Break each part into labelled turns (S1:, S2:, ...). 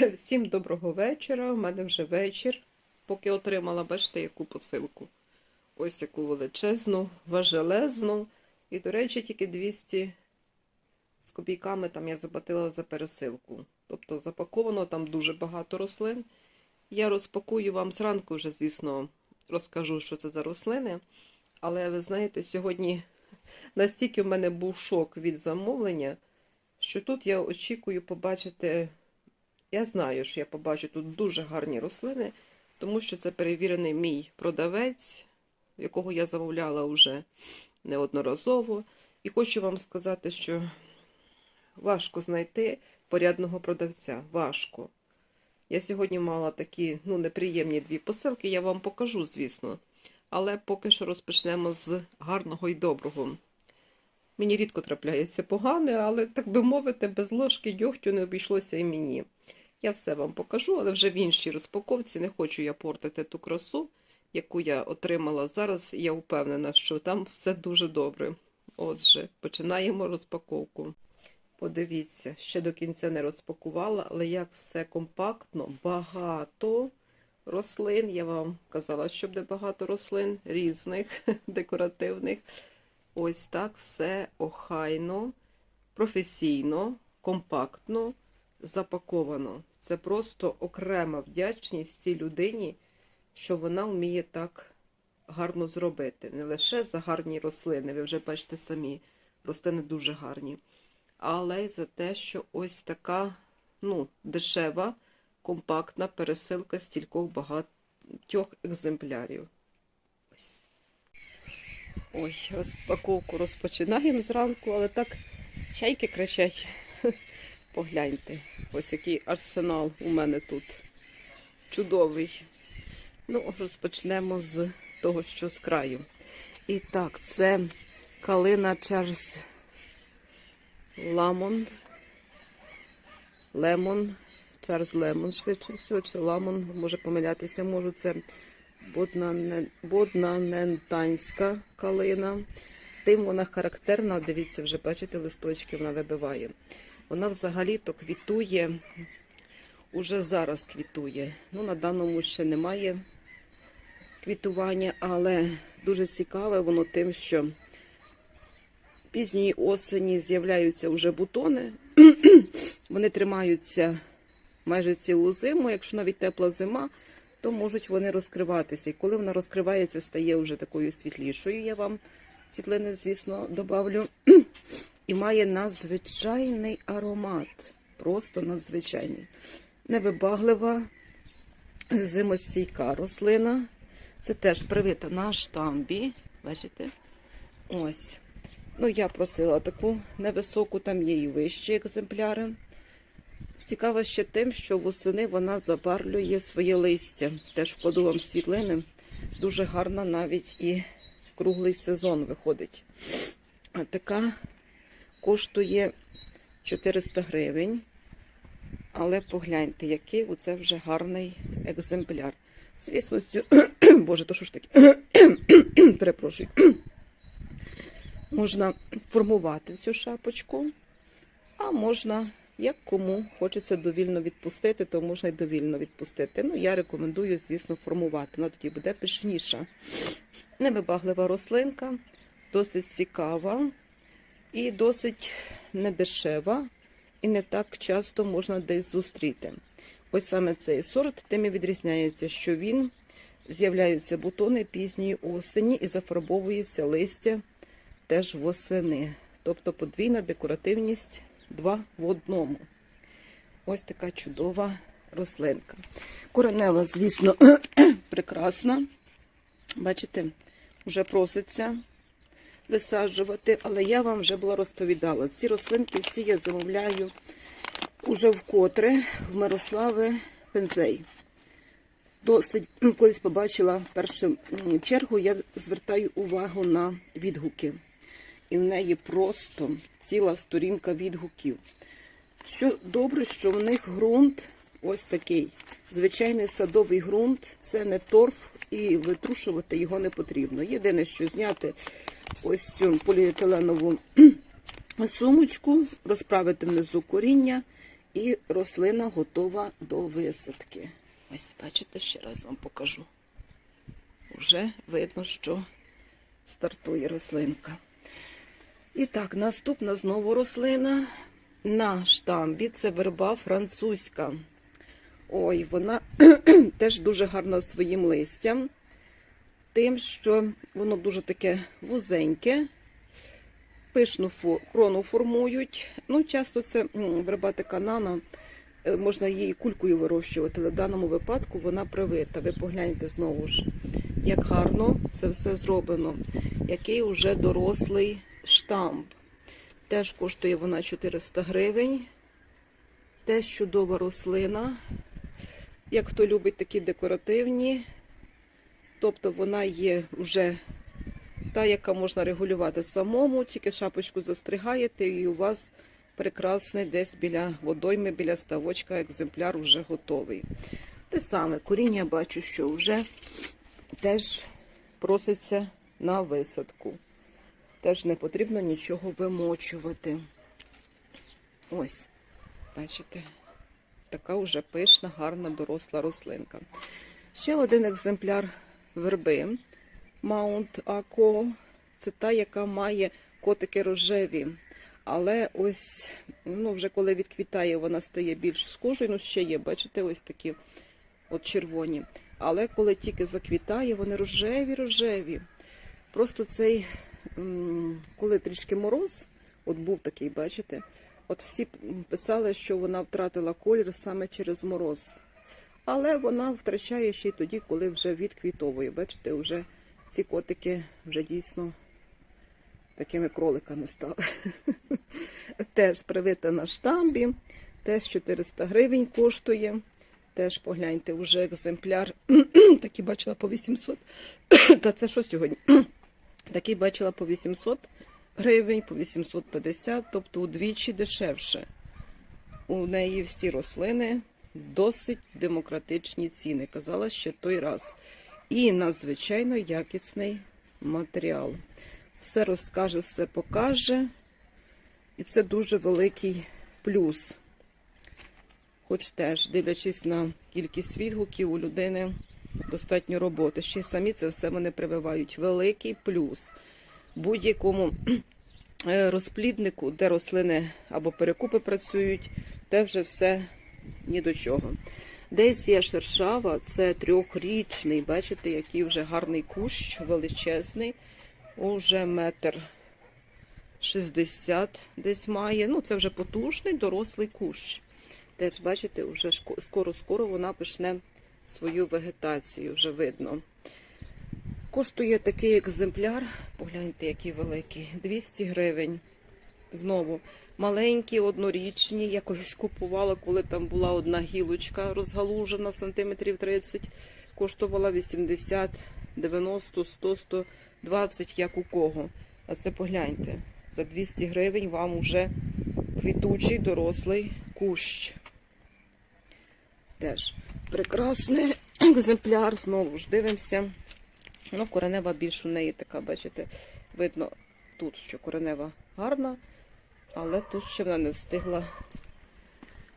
S1: Всім доброго вечора. У мене вже вечір, поки отримала, бачите, яку посилку. Ось яку величезну, важелезну. І, до речі, тільки 200 з копійками там я заплатила за пересилку. Тобто запаковано там дуже багато рослин. Я розпакую вам зранку вже, звісно, розкажу, що це за рослини. Але ви знаєте, сьогодні настільки в мене був шок від замовлення, що тут я очікую побачити. Я знаю, що я побачу тут дуже гарні рослини, тому що це перевірений мій продавець, якого я замовляла вже неодноразово. І хочу вам сказати, що важко знайти порядного продавця. Важко. Я сьогодні мала такі ну, неприємні дві посилки, я вам покажу, звісно. Але поки що розпочнемо з гарного і доброго. Мені рідко трапляється погане, але, так би мовити, без ложки дьогтю не обійшлося і мені. Я все вам покажу, але вже в іншій розпаковці. Не хочу я портити ту красу, яку я отримала зараз. Я впевнена, що там все дуже добре. Отже, починаємо розпаковку. Подивіться, ще до кінця не розпакувала, але як все компактно, багато рослин. Я вам казала, що буде багато рослин різних, декоративних. Ось так все охайно, професійно, компактно запаковано. Це просто окрема вдячність цій людині, що вона вміє так гарно зробити. Не лише за гарні рослини, ви вже бачите самі, рослини дуже гарні, але й за те, що ось така ну, дешева, компактна пересилка стількох багатьох екземплярів. Ось. Ой, розпаковку розпочинаємо зранку, але так чайки кричать. Погляньте, ось який арсенал у мене тут чудовий. Ну, розпочнемо з того, що з краю. І так, це калина Чарльз Ламон. Лемон. Чарльз Лемон, швидше всього, чи Ламон, може помилятися, можу. Це боднане- боднанентанська калина. Тим вона характерна, дивіться, вже бачите, листочки вона вибиває. Вона взагалі-то квітує, уже зараз квітує. Ну, на даному ще немає квітування, але дуже цікаве воно тим, що пізньої осені з'являються вже бутони. Вони тримаються майже цілу зиму. Якщо навіть тепла зима, то можуть вони розкриватися. І коли вона розкривається, стає вже такою світлішою. Я вам світлини, звісно, добавлю. І має надзвичайний аромат. Просто надзвичайний. Невибаглива, зимостійка рослина. Це теж привита на штамбі. Бачите? Ось. Ну, я просила таку невисоку, там є і вищі екземпляри. Цікава ще тим, що восени вона забарвлює своє листя. Теж вкладу вам світлини. Дуже гарна навіть і круглий сезон виходить. Така коштує 400 гривень. Але погляньте, який оце вже гарний екземпляр. Звісно, цю... Боже, то що ж таке? Перепрошую. Можна формувати цю шапочку, а можна, як кому хочеться довільно відпустити, то можна й довільно відпустити. Ну, я рекомендую, звісно, формувати. Вона тоді буде пишніша. Невибаглива рослинка, досить цікава і досить недешева, і не так часто можна десь зустріти. Ось саме цей сорт тим і відрізняється, що він з'являються бутони пізньої осені і зафарбовується листя теж восени. Тобто подвійна декоративність два в одному. Ось така чудова рослинка. Коренева, звісно, прекрасна. Бачите, вже проситься висаджувати, але я вам вже була розповідала. Ці рослинки всі я замовляю уже вкотре в Мирослави Пензей. Досить, ну, колись побачила першу чергу, я звертаю увагу на відгуки. І в неї просто ціла сторінка відгуків. Що добре, що в них ґрунт ось такий. Звичайний садовий ґрунт, це не торф, і витрушувати його не потрібно. Єдине, що зняти ось цю поліетиленову сумочку, розправити внизу коріння І рослина готова до висадки. Ось, бачите, ще раз вам покажу. Уже видно, що стартує рослинка. І так, наступна знову рослина на штамбі. Це верба французька. Ой, вона теж дуже гарна своїм листям. Тим, що воно дуже таке вузеньке, пишну крону формують. Ну, часто це м, верба така нана, е, можна її кулькою вирощувати, але в даному випадку вона привита. Ви погляньте знову ж, як гарно це все зроблено. Який уже дорослий штамп. Теж коштує вона 400 гривень. Теж чудова рослина. Як хто любить такі декоративні, тобто вона є вже та, яка можна регулювати самому, тільки шапочку застригаєте, і у вас прекрасний десь біля водойми, біля ставочка екземпляр вже готовий. Те саме коріння бачу, що вже теж проситься на висадку. Теж не потрібно нічого вимочувати. Ось, бачите, така вже пишна, гарна доросла рослинка. Ще один екземпляр верби Маунт Ако. Це та, яка має котики рожеві. Але ось, ну, вже коли відквітає, вона стає більш схожою. Ну, ще є, бачите, ось такі от червоні. Але коли тільки заквітає, вони рожеві, рожеві. Просто цей, коли трішки мороз, от був такий, бачите, от всі писали, що вона втратила колір саме через мороз. Але вона втрачає ще й тоді, коли вже відквітовує. Бачите, вже ці котики вже дійсно такими кроликами стали. Теж привита на штамбі, теж 400 гривень коштує. Теж погляньте, вже екземпляр. Такий бачила по 800. Та це що сьогодні? Такий бачила по 800 гривень, по 850, тобто удвічі дешевше. У неї всі рослини досить демократичні ціни. Казала ще той раз. І надзвичайно якісний матеріал. Все розкаже, все покаже. І це дуже великий плюс. Хоч теж, дивлячись на кількість відгуків, у людини достатньо роботи. Ще й самі це все вони прививають. Великий плюс. Будь-якому е, розпліднику, де рослини або перекупи працюють, те вже все ні до чого. Дейсія шершава це трьохрічний, бачите, який вже гарний кущ, величезний, уже метр шістдесят десь має. Ну, це вже потужний дорослий кущ. Теж, бачите, вже скоро-скоро вона почне свою вегетацію, вже видно. Коштує такий екземпляр, погляньте, який великий, 200 гривень. Знову маленькі, однорічні. Я колись купувала, коли там була одна гілочка розгалужена, сантиметрів 30, коштувала 80, 90, 100, 120, як у кого. А це погляньте, за 200 гривень вам уже квітучий дорослий кущ. Теж прекрасний екземпляр, знову ж дивимося. Ну, коренева більш у неї така, бачите, видно тут, що коренева гарна, але тут ще вона не встигла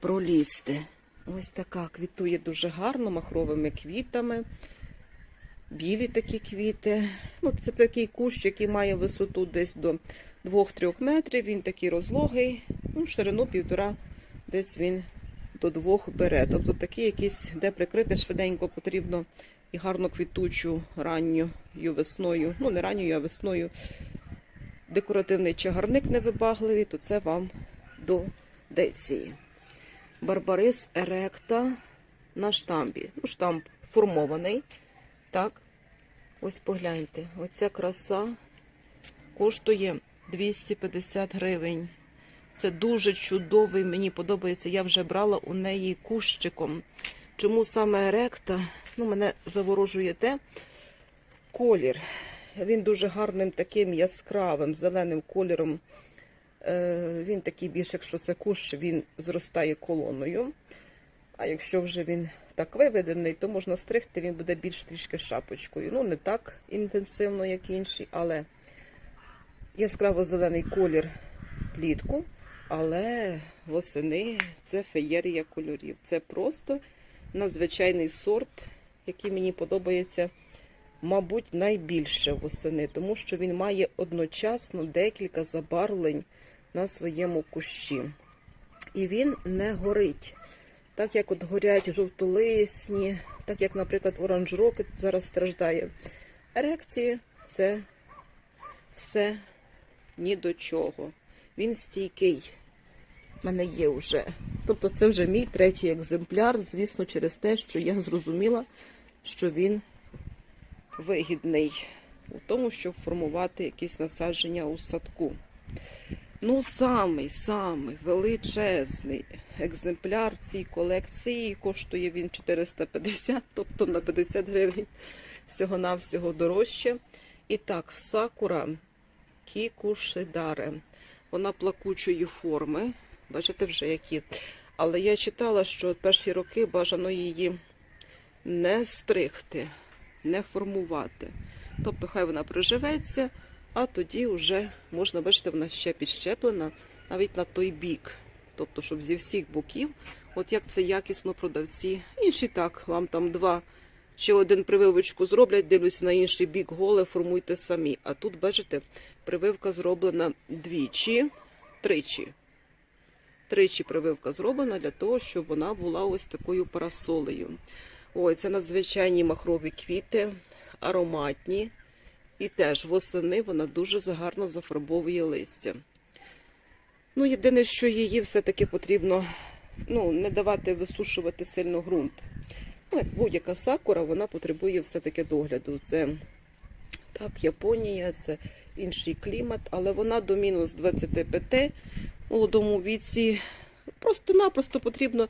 S1: пролізти. Ось така квітує дуже гарно, махровими квітами. Білі такі квіти. Ну, Це такий кущ, який має висоту десь до 2-3 метрів. Він такий розлогий, ну, ширину півтора, десь він до двох бере. Тобто такий якийсь, де прикрити швиденько потрібно і гарно квітучу ранньою весною, ну не ранньою, а весною. Декоративний чагарник невибагливий, то це вам до деції. Барбарис еректа на штамбі. Ну, штамп формований. Так, ось погляньте, оця краса коштує 250 гривень. Це дуже чудовий, мені подобається. Я вже брала у неї кущиком. Чому саме еректа? Ну, мене заворожує те колір. Він дуже гарним таким яскравим, зеленим кольором. Е, Він такий більш, якщо це кущ, він зростає колоною. А якщо вже він так виведений, то можна стригти, він буде більш трішки шапочкою. Ну, не так інтенсивно, як інші, але яскраво зелений колір плітку. Але восени це феєрія кольорів. Це просто надзвичайний сорт, який мені подобається, мабуть, найбільше восени, тому що він має одночасно декілька забарвлень на своєму кущі. І він не горить. Так як от горять жовтолисні, так як, наприклад, оранжроки зараз страждає. Ерекції це все ні до чого. Він стійкий. У мене є вже. Тобто це вже мій третій екземпляр, звісно, через те, що я зрозуміла, що він вигідний у тому, щоб формувати якісь насадження у садку. Ну, самий самий величезний екземпляр цій колекції коштує він 450, тобто на 50 гривень всього-навсього дорожче. І так, сакура кікушидаре. Вона плакучої форми. Бачите вже які. Але я читала, що перші роки бажано її не стригти, не формувати. Тобто, хай вона приживеться, а тоді вже можна, бачите, вона ще підщеплена навіть на той бік. Тобто, щоб зі всіх боків, от як це якісно продавці. Інші так, вам там два чи один прививочку зроблять, дивлюся на інший бік голе, формуйте самі. А тут, бачите, прививка зроблена двічі, тричі. Тричі прививка зроблена для того, щоб вона була ось такою парасолею. Ой, це надзвичайні махрові квіти, ароматні. І теж восени вона дуже гарно зафарбовує листя. Ну, єдине, що її все-таки потрібно ну, не давати висушувати сильно ґрунт. Ну, будь-яка сакура, вона потребує все-таки догляду. Це так, Японія, це інший клімат, але вона до мінус 25 в молодому віці. Просто-напросто потрібно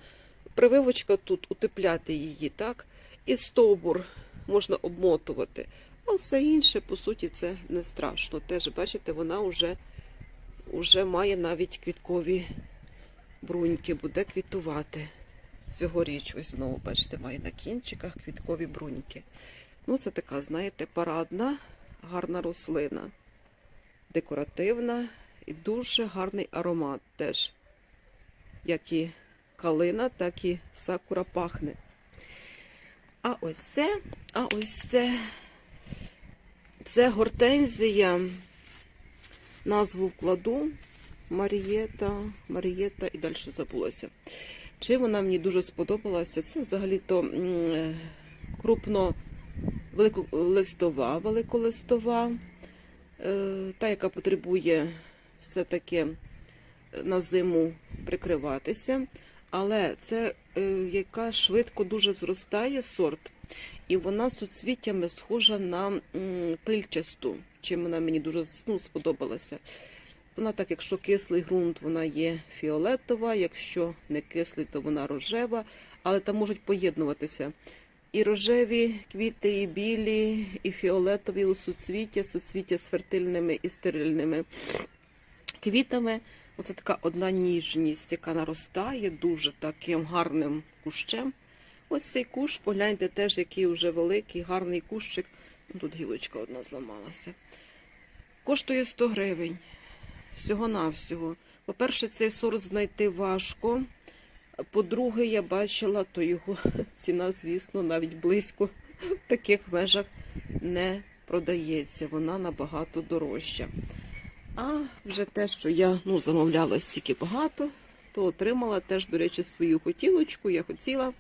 S1: прививочка тут утепляти її, так? І стовбур можна обмотувати. А все інше, по суті, це не страшно. Теж, бачите, вона вже, вже має навіть квіткові бруньки, буде квітувати. Цьогоріч, ось знову, бачите, має на кінчиках квіткові бруньки. Ну, це така, знаєте, парадна, гарна рослина, декоративна і дуже гарний аромат теж. Як і калина, так і сакура пахне. А ось це, а ось це, це гортензія. Назву вкладу Марієта, Марієта і далі забулося. Чи вона мені дуже сподобалася? Це взагалі-то е, крупно великолистова, великолистова, е, та, яка потребує все-таки на зиму прикриватися. Але це е, яка швидко дуже зростає сорт, і вона суцвіттями схожа на м, пильчасту, чим вона мені дуже ну, сподобалася. Вона так, якщо кислий ґрунт, вона є фіолетова, якщо не кислий, то вона рожева, але там можуть поєднуватися і рожеві квіти, і білі, і фіолетові у суцвіття, суцвіття з фертильними і стерильними квітами. Оце така одна ніжність, яка наростає дуже таким гарним кущем. Ось цей кущ, погляньте теж, який вже великий, гарний кущик. Ну, Тут гілочка одна зламалася. Коштує 100 гривень. Всього-навсього. По-перше, цей сорт знайти важко. По-друге, я бачила, то його ціна, звісно, навіть близько в таких межах не продається. Вона набагато дорожча. А вже те, що я ну, замовляла стільки багато, то отримала теж, до речі, свою хотілочку. Я хотіла.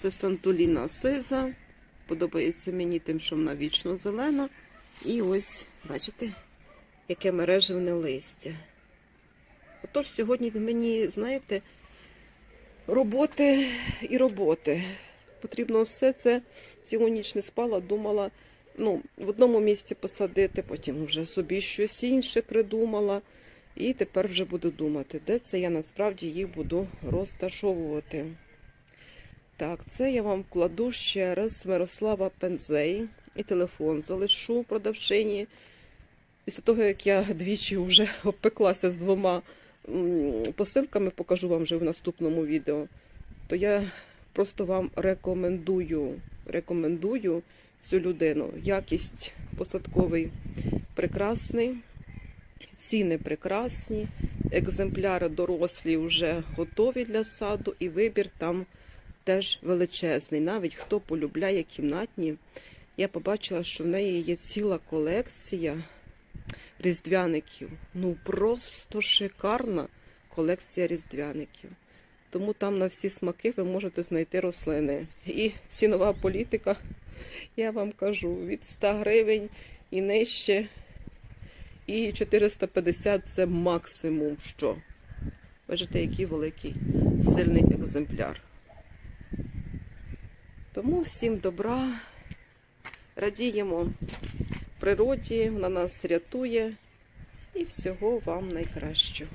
S1: Це Сантуліна Сиза. Подобається мені тим, що вона вічно зелена. І ось, бачите, яке мережевне листя. Отож, сьогодні мені, знаєте, роботи і роботи. Потрібно все це цілу ніч не спала, думала, ну, в одному місці посадити, потім вже собі щось інше придумала. І тепер вже буду думати, де це я насправді їх буду розташовувати. Так, це я вам вкладу ще раз Мирослава Пензей і телефон залишу продавчині. Після того, як я двічі вже обпеклася з двома посилками, покажу вам вже в наступному відео, то я просто вам рекомендую, рекомендую цю людину. Якість посадковий прекрасний, ціни прекрасні, екземпляри дорослі вже готові для саду, і вибір там теж величезний. Навіть хто полюбляє кімнатні, я побачила, що в неї є ціла колекція різдвяників. Ну просто шикарна колекція різдвяників. Тому там на всі смаки ви можете знайти рослини. І цінова політика, я вам кажу, від 100 гривень і нижче. І 450 це максимум що. Бачите, який великий сильний екземпляр. Тому всім добра, радіємо природі, вона нас рятує і всього вам найкращого.